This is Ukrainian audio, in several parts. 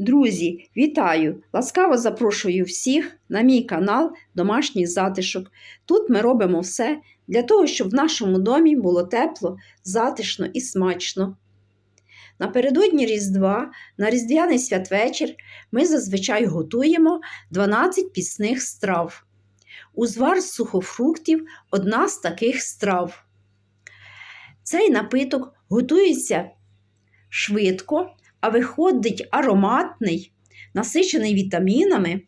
Друзі, вітаю! Ласкаво запрошую всіх на мій канал Домашній затишок. Тут ми робимо все для того, щоб в нашому домі було тепло, затишно і смачно. Напередодні Різдва, на Різдвяний святвечір, ми зазвичай готуємо 12 пісних страв. Узвар з сухофруктів одна з таких страв. Цей напиток готується швидко, а виходить ароматний, насичений вітамінами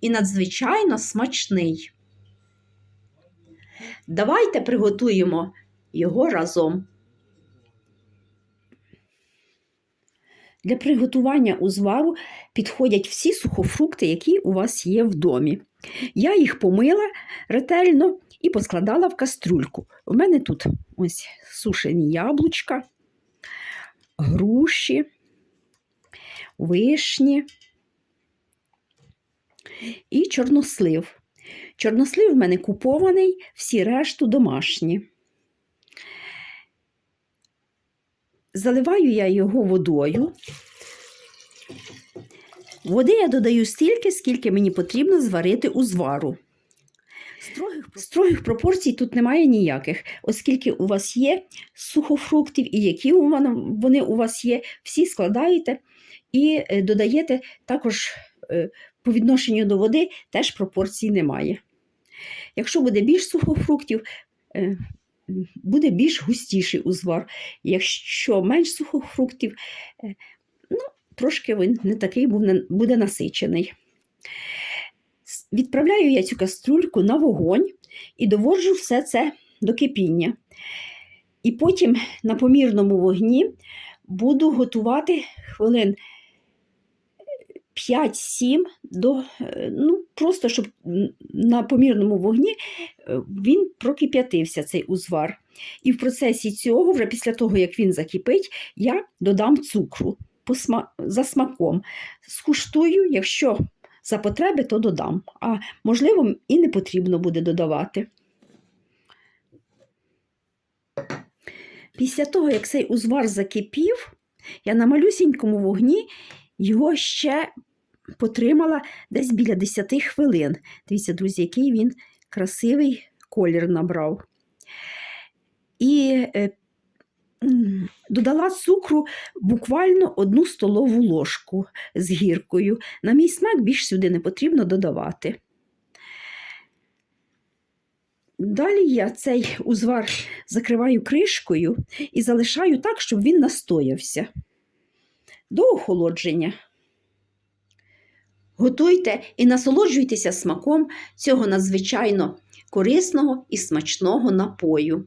і надзвичайно смачний. Давайте приготуємо його разом. Для приготування узвару підходять всі сухофрукти, які у вас є в домі. Я їх помила ретельно і поскладала в кастрюльку. У мене тут ось сушені яблучка, груші, вишні і чорнослив. Чорнослив в мене купований, всі решту домашні. Заливаю я його водою. Води я додаю стільки, скільки мені потрібно зварити узвару. Строгих, строгих пропорцій тут немає ніяких, оскільки у вас є сухофруктів і які вони у вас є, всі складаєте і е, додаєте також е, по відношенню до води теж пропорцій немає. Якщо буде більш сухофруктів, е, буде більш густіший узвар. Якщо менш сухофруктів, ну, трошки він не такий буде насичений. Відправляю я цю каструльку на вогонь і доводжу все це до кипіння. І потім на помірному вогні буду готувати хвилин 5-7 до, е, ну, просто щоб на помірному вогні е, він прокип'ятився, цей узвар. І в процесі цього, вже після того, як він закипить, я додам цукру за смаком. Скуштую, якщо за потреби, то додам. А можливо, і не потрібно буде додавати. Після того, як цей узвар закипів, я на малюсінькому вогні його ще потримала десь біля 10 хвилин. Дивіться, друзі, який він красивий колір набрав. І е, додала цукру буквально одну столову ложку з гіркою. На мій смак більш сюди не потрібно додавати. Далі я цей узвар закриваю кришкою і залишаю так, щоб він настоявся до охолодження. Готуйте і насолоджуйтеся смаком цього надзвичайно корисного і смачного напою.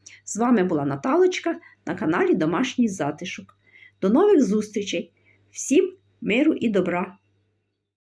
З вами була Наталочка на каналі Домашній Затишок. До нових зустрічей! Всім миру і добра!